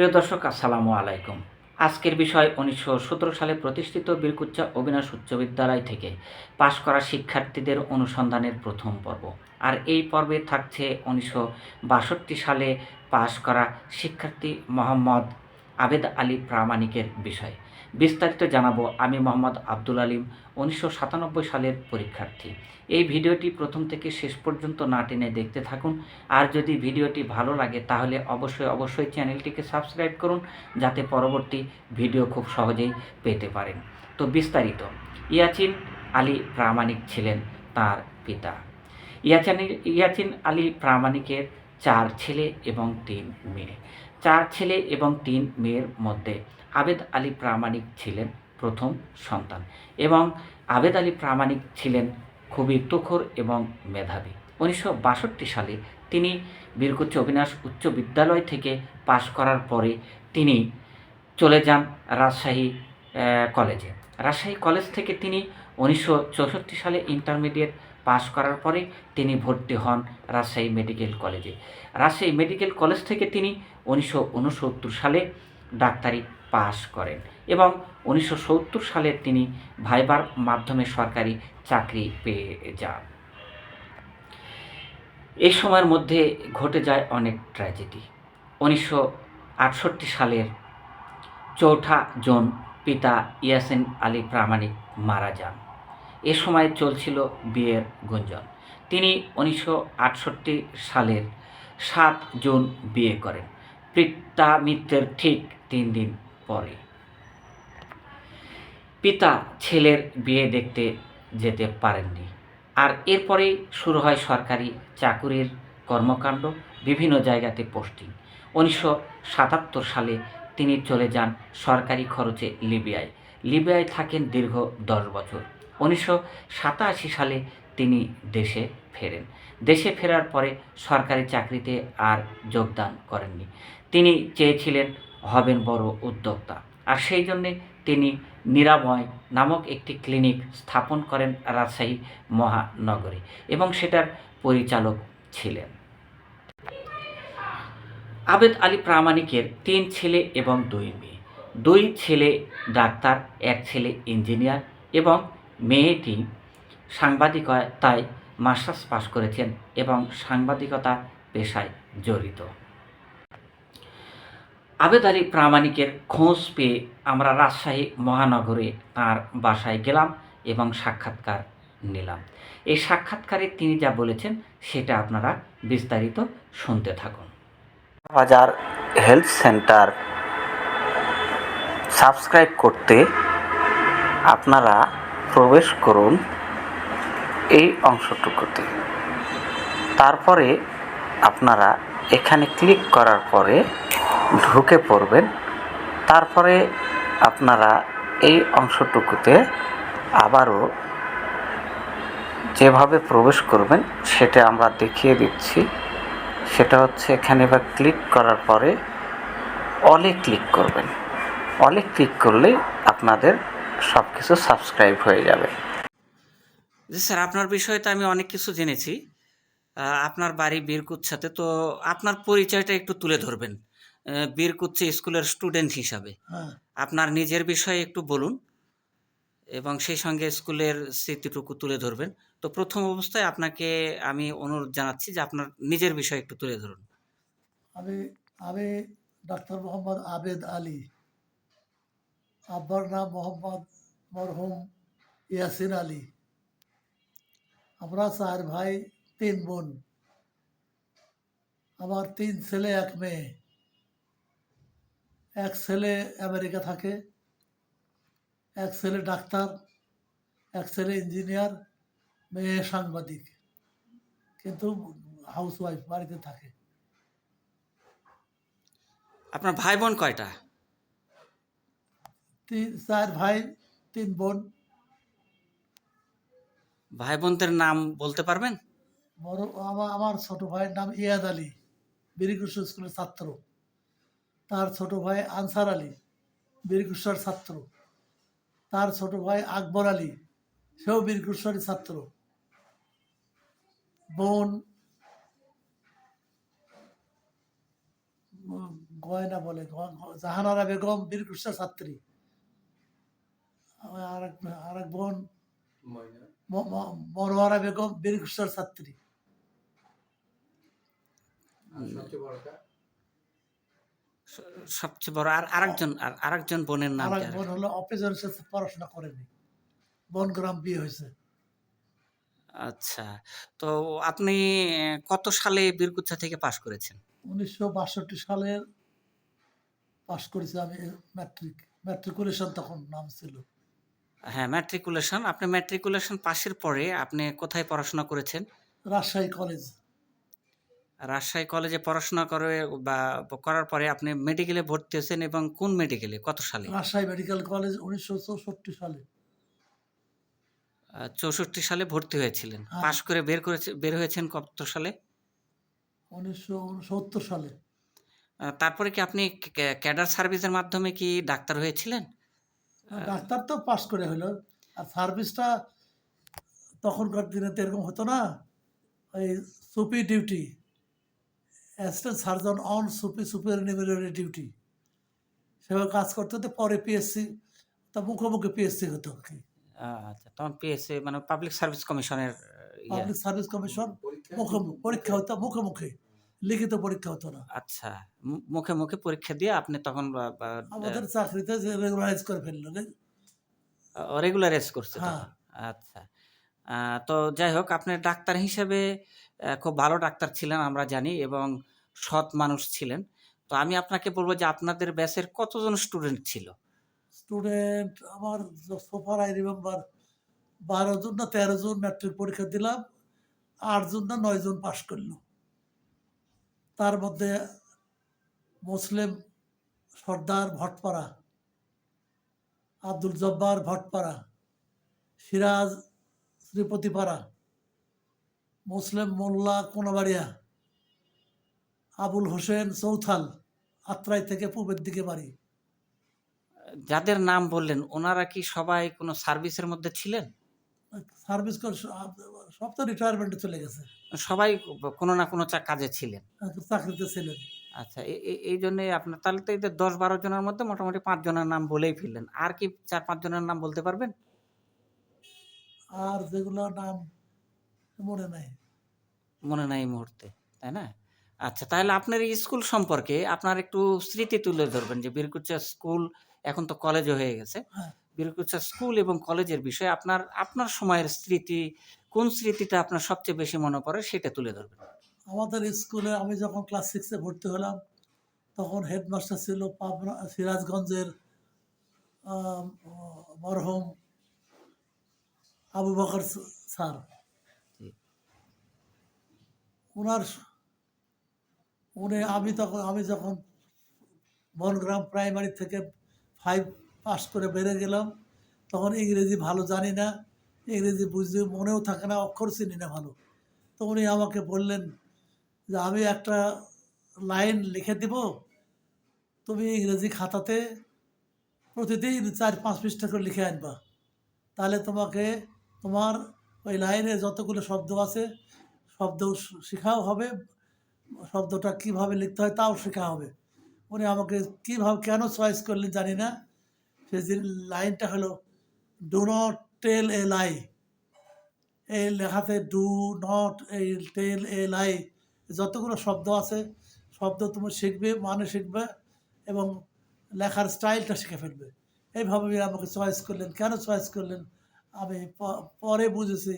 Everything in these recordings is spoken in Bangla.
প্রিয় দর্শক, আসসালামু আলাইকুম। আজকের বিষয় উনিশশো সতেরো সালে প্রতিষ্ঠিত বীরকুচ্চা অবিনাশ উচ্চ বিদ্যালয় থেকে পাশ করা শিক্ষার্থীদের অনুসন্ধানের প্রথম পর্ব। আর এই পর্বে থাকছে উনিশশো বাষট্টি সালে পাশ করা শিক্ষার্থী মোহাম্মদ আবেদ আলী প্রামাণিকের বিষয়। বিস্তারিত জানাব আমি মোহাম্মদ আব্দুল আলিম, উনিশশো সাতানব্বই সালের পরীক্ষার্থী। এই ভিডিওটি প্রথম থেকে শেষ পর্যন্ত না টেনে দেখতে থাকুন। আর যদি ভিডিওটি ভালো লাগে, তাহলে অবশ্যই অবশ্যই চ্যানেলটিকে সাবস্ক্রাইব করুন, যাতে পরবর্তী ভিডিও খুব সহজেই পেতে পারেন। তো বিস্তারিত। ইয়াচিন আলী প্রামাণিক ছিলেন তার পিতা। ইয়াচানি, ইয়াচিন আলী প্রামাণিকের চার ছেলে এবং তিন মেয়ে। চার ছেলে এবং তিন মেয়ের মধ্যে আবেদ আলী প্রামাণিক ছিলেন প্রথম সন্তান এবং আবেদ আলী প্রামাণিক ছিলেন খুবই তুখর এবং মেধাবী। উনিশশো বাষট্টি সালে তিনি বীরকুচ্চ অবিনাশ উচ্চ বিদ্যালয় থেকে পাশ করার পরে তিনি চলে যান রাজশাহী কলেজে। রাজশাহী কলেজ থেকে তিনি উনিশশো চৌষট্টি সালে ইন্টারমিডিয়েট পাশ করার পরে তিনি ভর্তি হন রাজশাহী মেডিকেল কলেজে। রাজশাহী মেডিকেল কলেজ থেকে তিনি উনিশশো উনসত্তর সালে ডাক্তারি পাশ করেন এবং উনিশশো সত্তর সালে তিনি ভাইবার মাধ্যমে সরকারি চাকরি পেয়ে যান। এই সময়ের মধ্যে ঘটে যায় অনেক ট্র্যাজেডি উনিশশো আটষট্টি সালের চৌঠা জুন পিতা ইয়াসিন আলী প্রামাণিক মারা যান। এ সময় চলছিল বিয়ের গুঞ্জন। তিনি উনিশশো আটষট্টি সালের সাত জুন বিয়ে করেন। পিতা মৃত্যুর ঠিক তিন দিন পরে। পিতা ছেলের বিয়ে দেখতে যেতে পারেননি। আর এরপরেই শুরু হয় সরকারি চাকুরির কর্মকাণ্ড, বিভিন্ন জায়গাতে পোস্টিং। উনিশশো সাতাত্তর সালে তিনি চলে যান সরকারি খরচে লিবিয়ায়। লিবিয়ায় থাকেন দীর্ঘ দশ বছর। উনিশশো সাতাশি সালে তিনি দেশে ফেরেন। দেশে ফেরার পরে সরকারি চাকরিতে আর যোগদান করেননি। তিনি চেয়েছিলেন হবেন বড় উদ্যোক্তা। আর সেই জন্যে তিনি নিরাময় নামক একটি ক্লিনিক স্থাপন করেন রাজশাহী মহানগরে এবং সেটার পরিচালক ছিলেন। আবেদ আলী প্রামাণিকের তিন ছেলে এবং দুই মেয়ে। দুই ছেলে ডাক্তার, এক ছেলে ইঞ্জিনিয়ার এবং মেয়েটি সাংবাদিকতায় মাস্টার্স পাশ করেছেন এবং সাংবাদিকতা পেশায় জড়িত। আবেদ আলী প্রামাণিকের খোঁজ পেয়ে আমরা রাজশাহী মহানগরে তার বাসায় গেলাম এবং সাক্ষাৎকার নিলাম। এই সাক্ষাৎকারে তিনি যা বলেছেন, সেটা আপনারা বিস্তারিত শুনতে থাকুন। বাজার হেলথ সেন্টার সাবস্ক্রাইব করতে আপনারা প্রবেশ করুন এই অংশটুকুতে। তারপরে আপনারা এখানে ক্লিক করার পরে ঢুকে পড়বেন। তারপরে আপনারা এই অংশটুকুতে আবারও যেভাবে প্রবেশ করবেন সেটা আমরা দেখিয়ে দিচ্ছি। সেটা হচ্ছে এখানে এবার ক্লিক করার পরে অলে ক্লিক করবেন। অলে ক্লিক করলেই আপনাদের সব কিছু সাবস্ক্রাইব হয়ে যাবে। জি স্যার, আপনার বিষয়ে তো আমি অনেক কিছু জেনেছি। আপনার বাড়ি বীরকুচ্ছাতে, তো আপনার পরিচয়টা একটু তুলে ধরবেন। আহ, বীরকুচ্ছা স্কুলের স্টুডেন্ট হিসাবে। হ্যাঁ। আপনার নিজের বিষয়ে একটু বলুন এবং সেই সঙ্গে স্কুলের স্মৃতিটুকু তুলে ধরবেন। তো প্রথম অবস্থায় আপনাকে আমি অনুরোধ জানাচ্ছি যে আপনার নিজের বিষয় একটু তুলে ধরুন। আমি আমি ডাক্তার মোহাম্মদ আবেদ আলী। আব্বার নাম মোহাম্মদ মরহুম ইয়াসিন আলী। আমরা চার ভাই তিন বোন। আমার তিন ছেলে এক মেয়ে। এক ছেলে আমেরিকা থাকে এক ছেলে ডাক্তার এক ছেলে ইঞ্জিনিয়ার মেয়ে সাংবাদিক। কিন্তু হাউস ওয়াইফ বাড়িতে থাকে। আপনার ভাই বোন কয়টা? তিন চার ভাই তিন বোন। ভাই বোনদের নাম বলতে পারবেন? বড় আমার আমার ছোট ভাইয়ের নাম ইয়াদ আলী। বীরকৃষ্ণ স্কুলের ছাত্র। তার ছোট ভাই আনসার আলী বীরকৃষ্ণর ছাত্র। তার ছোট ভাই আকবর আলী সেও বীরকৃষ্ণের ছাত্র। বোন গয়না বলে জাহানারা বেগম বীরকৃষ্ণ ছাত্রী। আর এক বোন মনোয়ারা বেগম বীরকৃষ্ণ ছাত্রী। স- সবচেয়ে বড় আর আরেকজন আর আরেকজন বোনের নাম আর? বোন হলো অপেজন সে পড়াশোনা করেনি। বনগ্রাম বিয়ে হয়েছে। আচ্ছা তো আপনি কত সালে বীরকুচ্ছা থেকে পাশ করেছেন? উনিশশো বাষট্টি সালের পাশ করেছি আমি ম্যাট্রিক ম্যাট্রিকুলেশন তখন নাম ছিল। হ্যাঁ ম্যাট্রিকুলেশন আপনি ম্যাট্রিকুলেশন পাশের পরে আপনি কোথায় পড়াশোনা করেছেন? রাজশাহী কলেজ রাজশাহী কলেজে পড়াশোনা করে বা করার পরে আপনি মেডিকেলে ভর্তি হয়েছেন এবং কোন মেডিকেলে কত সালে? রাজশাহী মেডিকেল কলেজ উনিশশো চৌষট্টি সালে। চৌষট্টি সালে ভর্তি হয়েছিলেন। হ্যাঁ। পাশ করে বের করেছে বের হয়েছেন কত সালে? উনিশশো সত্তর সালে। তারপরে কি আপনি ক্যাডার সার্ভিসের মাধ্যমে কি ডাক্তার হয়েছিলেন? ডাক্তার তো পাস করে হলো। আর সার্ভিসটা তখনকার দিনে তো এরকম হতো না। ওই সুপি ডিউটি অ্যাসিস্ট্যান্ট সার্জন অন সুপি সুপারিনমেন্টারি ডিউটি। সেভাবে কাজ করতে হতে পরে পিএসসি তা মুখোমুখি পিএসসি হতো আর কি। আচ্ছা তখন পিএসসি মানে পাবলিক সার্ভিস কমিশনের ইয়ে। পাবলিক সার্ভিস কমিশন মুখোমুখি পরীক্ষা হতো মুখোমুখি। লিখিত পরীক্ষা হতো না। আচ্ছা মুখে মুখে পরীক্ষা দিয়ে আপনি তখন আমাদের চাকরিতে রেগুলারাইজ করে ফেলল রে। রেগুলারাইজ করছে হ্যাঁ। আচ্ছা। আহ, তো যাই হোক আপনি ডাক্তার হিসেবে খুব ভালো ডাক্তার ছিলেন আমরা জানি এবং সৎ মানুষ ছিলেন। তো আমি আপনাকে বলব যে আপনাদের ব্যাচের কতজন স্টুডেন্ট ছিল? স্টুডেন্ট আমার সোফার আই রিমেম্বার বারো জন না তেরো জন ম্যাট্রিক পরীক্ষা দিলাম, আট জন না নয় জন পাশ করল। তার মধ্যে মুসলিম সর্দার ভটপাড়া, আব্দুল জব্বার ভটপাড়া, সিরাজ শ্রীপতিপাড়া মুসলিম মোল্লা কোনাবাড়িয়া আবুল হোসেন চৌথাল আত্রাই থেকে পূবের দিকে বাড়ি। যাদের নাম বললেন ওনারা কি সবাই কোনো সার্ভিসের মধ্যে ছিলেন? সার্ভিস সব তো রিটায়ারমেন্টে চলে গেছে। সবাই কোনো না কোনো কাজে ছিলেন। চাকরিতে ছিলেন। আচ্ছা এই জন্যে আপনার তাহলে তো যে দশ বারো জনের মধ্যে মোটামুটি পাঁচ জনের নাম বলেই ফেললেন। আর কি চার পাঁচ জনের নাম বলতে পারবেন? আর যেগুলো নাম মনে নাই মনে নাই এই মুহূর্তে তাই না আচ্ছা তাহলে আপনার স্কুল সম্পর্কে আপনার একটু স্মৃতি তুলে ধরবেন যে বীরকুচ্চা স্কুল এখন তো কলেজও হয়ে গেছে হ্যাঁ। বীরকুচ্চা স্কুল এবং কলেজের বিষয়ে আপনার আপনার সময়ের স্মৃতি কোন স্মৃতিটা আপনার সবচেয়ে বেশি মনে পড়ে সেটা তুলে ধরবেন আমাদের স্কুলে আমি যখন ক্লাস সিক্সে ভর্তি হলাম তখন হেডমাস্টার ছিল পাবনা সিরাজগঞ্জের মরহুম আবু বকর স্যার। ওনার উনি, আমি তখন, আমি যখন বনগ্রাম প্রাইমারি থেকে ফাইভ পাস করে বেড়ে গেলাম, তখন ইংরেজি ভালো জানি না, ইংরেজি বুঝতে মনেও থাকে না, অক্ষর চিনি না ভালো। তো উনি আমাকে বললেন যে, আমি একটা লাইন লিখে দিব, তুমি ইংরেজি খাতাতে প্রতিদিন চার পাঁচ পৃষ্ঠা করে লিখে আনবা। তাহলে তোমাকে তোমার ওই লাইনে যতগুলো শব্দ আছে শব্দ শেখাও হবে, শব্দটা কীভাবে লিখতে হয় তাও শেখা হবে। উনি আমাকে কীভাবে, কেন চয়েস করলেন জানি না। সে যে লাইনটা হলো do not tell a lie এই লেখাতে ডু নট এই টেল এ লাই যতগুলো শব্দ আছে, শব্দ তুমি শিখবে মানে শিখবে, এবং লেখার স্টাইলটা শিখে ফেলবে। এইভাবে আমাকে চয়েস করলেন। কেন চয়েস করলেন? আমি পরে বুঝেছি।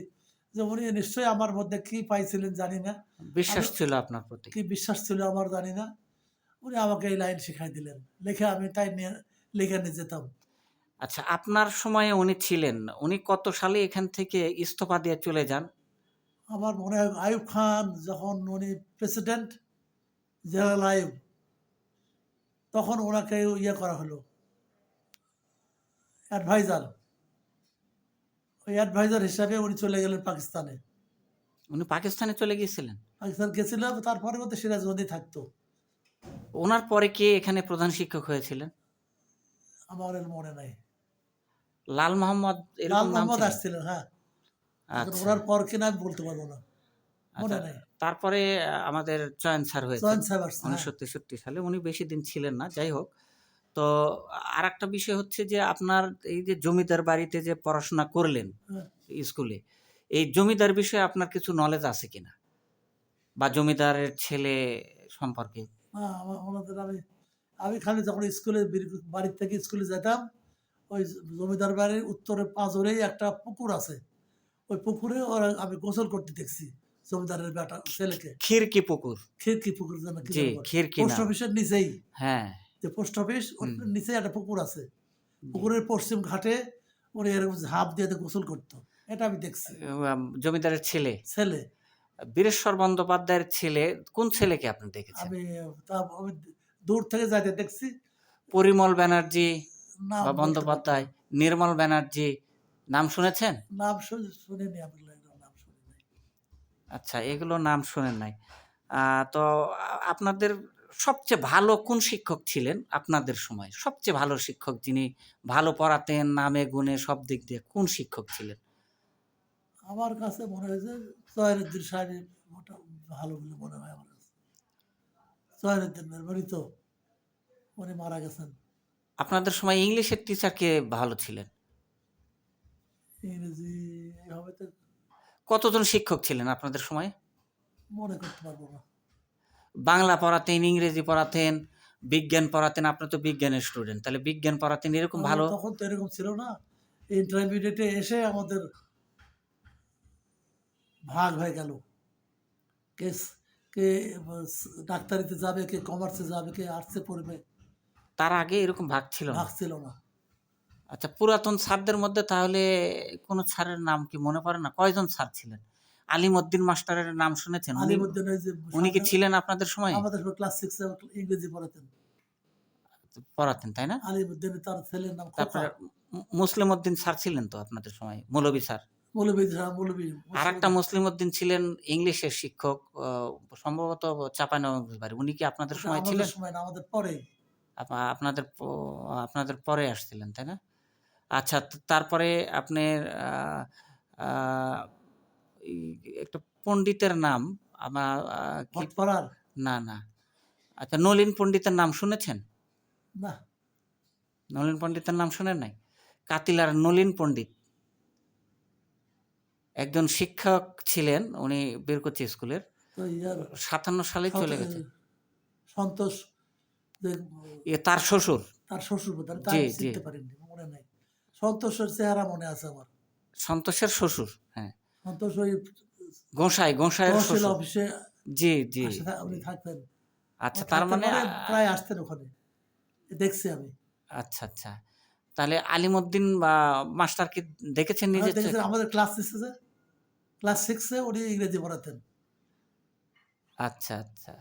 যে উনি নিশ্চয়ই আমার মধ্যে কি পাইছিলেন জানি না। বিশ্বাস ছিল আপনার প্রতি। কি বিশ্বাস ছিল আমার জানি না। উনি আমাকে এই লাইন শিখাই দিলেন। লিখে আমি তাই নিয়ে লিখে নিয়ে যেতাম। আচ্ছা আপনার সময়ে উনি ছিলেন। উনি কত সালে এখান থেকে ইস্তফা দিয়ে চলে যান? আমার মনে হয় আয়ুব খান যখন উনি প্রেসিডেন্ট জেনারেল আয়ুব তখন ওনাকে ইয়ে করা হলো। অ্যাডভাইজার অ্যাডভাইজার হিসাবে উনি চলে গেলেন পাকিস্তানে। উনি পাকিস্তানে চলে গিয়েছিলেন? পাকিস্তান গেছিলাম তারপরে মধ্যে সিরাজগঞ্জে থাকতো। ওনার পরে কে এখানে প্রধান শিক্ষক হয়েছিলেন? আমার এর মনে নাই। লাল মোহাম্মদ লাল মোহাম্মদ আসছিলেন হ্যাঁ। আচ্ছা। ওনার পর কিনা আমি বলতে পারব না। মনে আচ্ছা, নাই। তারপরে আমাদের চয়ন স্যার হয়েছে হ্যাঁ। উনিশশো তেষট্টি সালে। উনি বেশি দিন ছিলেন না যাই হোক। তো আর একটা বিষয় হচ্ছে যে আপনার এই যে জমিদার বাড়িতে যে পড়াশোনা করলেন হ্যাঁ। স্কুলে এই জমিদার বিষয়ে আপনার কিছু নলেজ আছে কিনা? বা জমিদারের ছেলে সম্পর্কে? আমি আমি খালি যখন স্কুলে বাড়ির থেকে স্কুলে যেতাম ওই জমিদার বাড়ির উত্তরে পাঁচরেই একটা পুকুর আছে। ওই পুকুরে ওরা আমি গোসল করতে দেখছি জমিদারের বেটা ছেলেকে। খিরকি পুকুর? খিরকি পুকুর। খিরকি পোস্ট অফিসের নিচেই। হ্যাঁ। যে পোস্ট অফিস ওর নিচে একটা পুকুর আছে। পুকুরের পশ্চিম ঘাটে উনি এরকম ঝাঁপ দিয়ে গোসল করতো। এটা আমি দেখছি। জমিদারের ছেলে। ছেলে। বীরেশ্বর বন্দ্যোপাধ্যায়ের ছেলে কোন ছেলেকে আপনি দেখেছেন? আমি আমি দূর থেকে যাইতে দেখছি। পরিমল ব্যানার্জি বা বন্দ্যোপাধ্যায় নির্মল ব্যানার্জি নাম শুনেছেন? নাম শুনে- শুনিনি আমি নাম আচ্ছা এগুলো নাম শোনেন নাই। তো আপনাদের সবচেয়ে ভালো কোন শিক্ষক ছিলেন আপনাদের সময়? সবচেয়ে ভালো শিক্ষক যিনি ভালো পড়াতেন নামে গুণে সব দিক দিয়ে কোন শিক্ষক ছিলেন? আমার কাছে মনে হয়েছে জয়নুদ্দিন সাহেব ভালো বলে মনে হয় আমার কাছে। মেরমারি উনি মারা গেছেন। আপনাদের সময় ইংলিশের টিচার কে ভালো ছিলেন? ইংরেজি তো কতজন শিক্ষক ছিলেন আপনাদের সময়? মনে করতে পারব না। বাংলা পড়াতেন ইংরেজি পড়াতেন বিজ্ঞান পড়াতেন আপনি তো বিজ্ঞানের স্টুডেন্ট তাহলে বিজ্ঞান পড়াতেন এরকম ভালো? তখন তো এরকম ছিল না। ইন্টারমিডিয়েটে এসে আমাদের ভাগ হয়ে গেল। কে কে ডাক্তারিতে যাবে কে কমার্সে যাবে কে আর্টসে পড়বে। তার আগে এরকম ভাগ ছিল ভাগ ছিল না। আচ্ছা পুরাতন স্যারদের মধ্যে তাহলে কোনো স্যারের নাম কি মনে পড়ে না? কয়জন স্যার ছিলেন? আলিমউদ্দিন মাস্টারের নাম শুনেছেন? আলিমুদ্দিন যে উনি কি ছিলেন আপনাদের সময়? আমাদের ক্লাস সিক্সে ইংরেজি পড়াতেন। পড়াতেন তাই না? আলিমুদ্দিন তার ছেলের নাম তারপরে মুসলিম উদ্দিন স্যার ছিলেন তো আপনাদের সময়? মৌলবী স্যার। মৌলবী মৌলবী আর একটা মুসলিম উদ্দিন ছিলেন ইংলিশের শিক্ষক সম্ভবত চাপানবাড়ি উনি কি আপনাদের সময় আমাদের ছিলেন? সময় না আমাদের পরে। আপনাদের আপনাদের পরে আসছিলেন তাই না? আচ্ছা তারপরে আপনার আহ, আহ, এই একটা পণ্ডিতের নাম আমার না না। আচ্ছা নলিন পণ্ডিতের নাম শুনেছেন? না। নলিন পণ্ডিতের নাম শুনেন নাই? কাতিলার নলিন পণ্ডিত। একজন শিক্ষক ছিলেন উনি বীরকুচি স্কুলের। সাতান্ন সালে চলে গেছে। সন্তোষ তার শ্বশুর। তার শ্বশুর জি, জি। মনে সন্তোষের চেহারা মনে আছে আমার। সন্তোষের শ্বশুর হ্যাঁ। সন্তোষ ওই গোসাই তহসিল অফিসে জি জি। উনি থাকতেন। আচ্ছা তার মানে প্রায় আসতেন ওখানে। দেখছি আমি। আচ্ছা আচ্ছা। তাহলে আলিমউদ্দিন বা মাস্টার কি দেখেছেন দেখেছেন চোখে? আমাদের ক্লাস সিক্সে ক্লাস সিক্সে উনি ইংরেজি পড়াতেন। আচ্ছা আচ্ছা।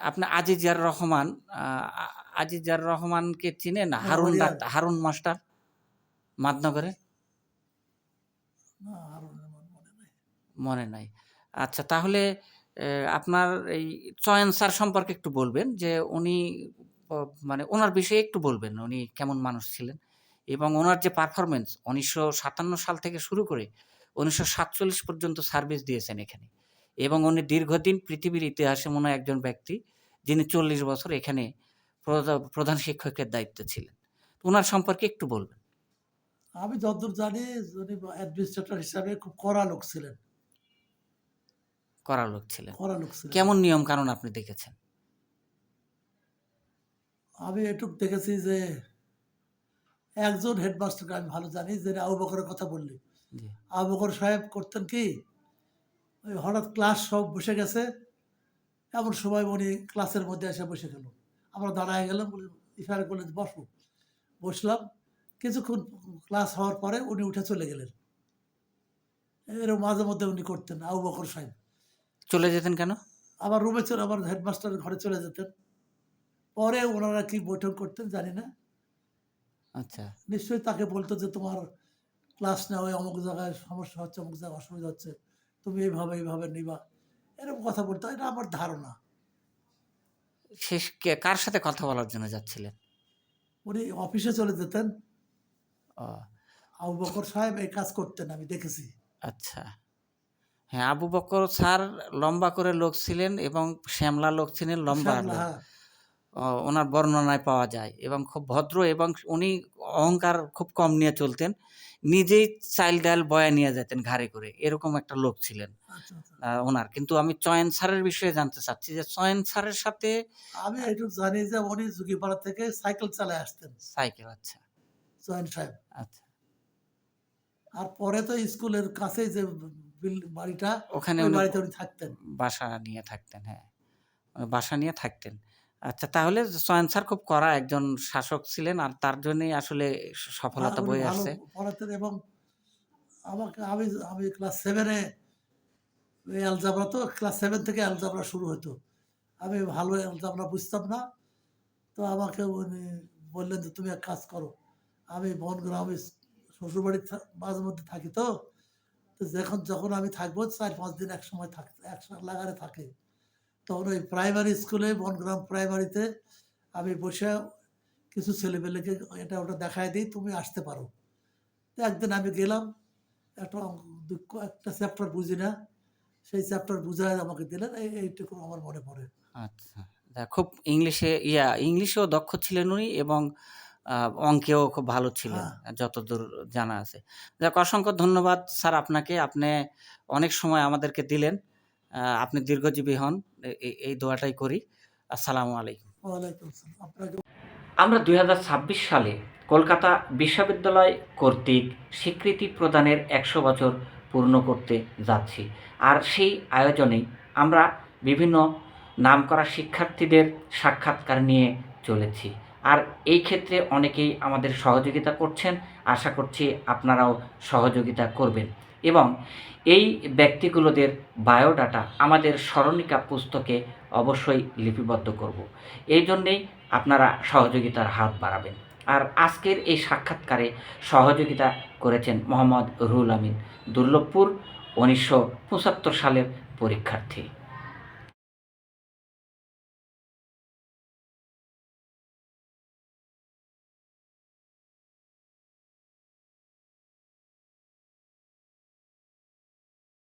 আপনি আজিজার রহমান আজিজার রহমানকে চিনেন? হ্যাঁ, হারুন হারুন মাস্টার? মাদনগরে না আর আমার মনে নাই মনে নাই। আচ্ছা তাহলে আপনার এই চয়ন স্যার সম্পর্কে একটু বলবেন যে উনি মানে ওনার বিষয়ে একটু বলবেন উনি কেমন মানুষ ছিলেন। এবং ওনার যে পারফরমেন্স উনিশশো সাতান্ন সাল থেকে শুরু করে উনিশশো সাতচল্লিশ পর্যন্ত সার্ভিস দিয়েছেন এখানে। এবং উনি দীর্ঘদিন পৃথিবীর ইতিহাসে মনে একজন ব্যক্তি যিনি চল্লিশ বছর এখানে প্রধা- প্রধান শিক্ষকের দায়িত্ব ছিলেন। ওনার সম্পর্কে একটু বলবেন। আমি যতদূর জানি উনি অ্যাডমিনিস্ট্রেটর হিসাবে খুব কড়া লোক ছিলেন। করা লোক ছিলেন। লোক ছিলেন। কেমন নিয়ম কানুন আপনি দেখেছেন? আমি এটুক দেখেছি যে একজন হেডমাস্টারকে আমি ভালো জানি যে আবু বকরের কথা বললি আবু বকর সাহেব করতেন কি ওই হঠাৎ ক্লাস সব বসে গেছে এমন সময় উনি ক্লাসের মধ্যে এসে বসে গেল। আমরা দাঁড়ায় গেলাম বলে ইশারা করলেন বসো। বসলাম। কিছুক্ষণ ক্লাস হওয়ার পরে উনি উঠে চলে গেলেন। এরকম মাঝে মধ্যে উনি করতেন আবু বকর সাহেব। চলে যেতেন কেন? আবার রুমে চলে আবার হেডমাস্টার ঘরে চলে যেতেন। পরে ওনারা কি বৈঠক করতেন জানি না। আচ্ছা। নিশ্চয়ই তাকে বলতো যে তোমার ক্লাস নেওয়া অমুক জায়গায় সমস্যা হচ্ছে অমুক জায়গায় অসুবিধা হচ্ছে তুমি এইভাবে এইভাবে নিবা। এরকম কথা বলতো এটা আমার ধারণা। শেষ কার সাথে কথা বলার জন্য যাচ্ছিলেন? উনি অফিসে চলে যেতেন। আবু বকর সাহেব এই কাজ করতেন আমি দেখেছি। আচ্ছা। হ্যাঁ আবু বকর স্যার লম্বা করে লোক ছিলেন এবং শ্যামলা লোক ছিলেন লম্বা ওনার বর্ণনায় পাওয়া যায় এবং খুব ভদ্র এবং উনি অহংকার খুব কম নিয়ে চলতেন। নিজেই চাইল ডাল বয়া নিয়ে যেতেন ঘাড়ে করে। এরকম একটা লোক ছিলেন আচ্ছা আচ্ছা। ওনার। কিন্তু আমি চয়ন স্যারের বিষয়ে জানতে চাচ্ছি যে চয়ন স্যারের সাথে আমি একটু জানি যে উনি যুগিপাড়া থেকে সাইকেল চালায় আসতেন। সাইকেল আচ্ছা। জয়েন্ট সাহেব। আচ্ছা। আর পরে তো স্কুলের কাছেই যে বাড়িটা ওখানে বাড়িতে উনি থাকতেন। বাসা নিয়ে থাকতেন হ্যাঁ। বাসা নিয়ে থাকতেন। আচ্ছা তাহলে চয়ন স্যার খুব কড়া একজন শাসক ছিলেন আর তার জন্যই আসলে সফলতা উনি বয়ে আসছে পড়াতেন এবং আমাকে আমি আমি ক্লাস সেভেনে অ্যালজাবরা তো ক্লাস সেভেন থেকে অ্যালজাবরা শুরু হতো আমি ভালো অ্যালজাবরা বুঝতাম না তো আমাকে উনি বললেন যে তুমি এক কাজ করো। আমি বনগ্রামে শ্বশুরবাড়ির মাঝে মধ্যে থাকি তো যখন যখন আমি থাকব, চার, পাঁচ দিন এক সময় থাক, এক লাগারে থাকে। তখন ওই প্রাইমারি স্কুলে বনগ্রাম প্রাইমারিতে আমি বসে কিছু ছেলেপেলেকে এটা ওটা দেখায় দিই, তুমি আসতে পারো। তো একদিন আমি গেলাম, একটা দুঃখ, একটা চ্যাপ্টার বুঝি না, সেই চ্যাপ্টার বুঝায় আমাকে দিলেন, এই, এইটুকু আমার মনে পড়ে। আচ্ছা। খুব ইংলিশে, ইয়া, ইংলিশেও দক্ষ ছিলেন উনি এবং অঙ্কেও খুব ভালো ছিল যতদূর জানা আছে। যাক অসংখ্য ধন্যবাদ স্যার আপনাকে। আপনি অনেক সময় আমাদেরকে দিলেন। আহ, আপনি দীর্ঘজীবী হন। এই দোয়াটাই করি। আসসালামু আলাইকুম। আমরা দু হাজার ছাব্বিশ সালে কলকাতা বিশ্ববিদ্যালয় কর্তৃক স্বীকৃতি প্রদানের একশো বছর পূর্ণ করতে যাচ্ছি। আর সেই আয়োজনেই আমরা বিভিন্ন নামকরা শিক্ষার্থীদের সাক্ষাৎকার নিয়ে চলেছি। আর এই ক্ষেত্রে অনেকেই আমাদের সহযোগিতা করছেন। আশা করছি আপনারাও সহযোগিতা করবেন। এবং এই ব্যক্তিগুলোদের বায়োডাটা আমাদের স্মরণিকা পুস্তকে অবশ্যই লিপিবদ্ধ করব। এই জন্যেই আপনারা সহযোগিতার হাত বাড়াবেন। আর আজকের এই সাক্ষাৎকারে সহযোগিতা করেছেন মোহাম্মদ রুহুল আমিন, দুর্লভপুর, উনিশশো পঁচাত্তর সালের পরীক্ষার্থী।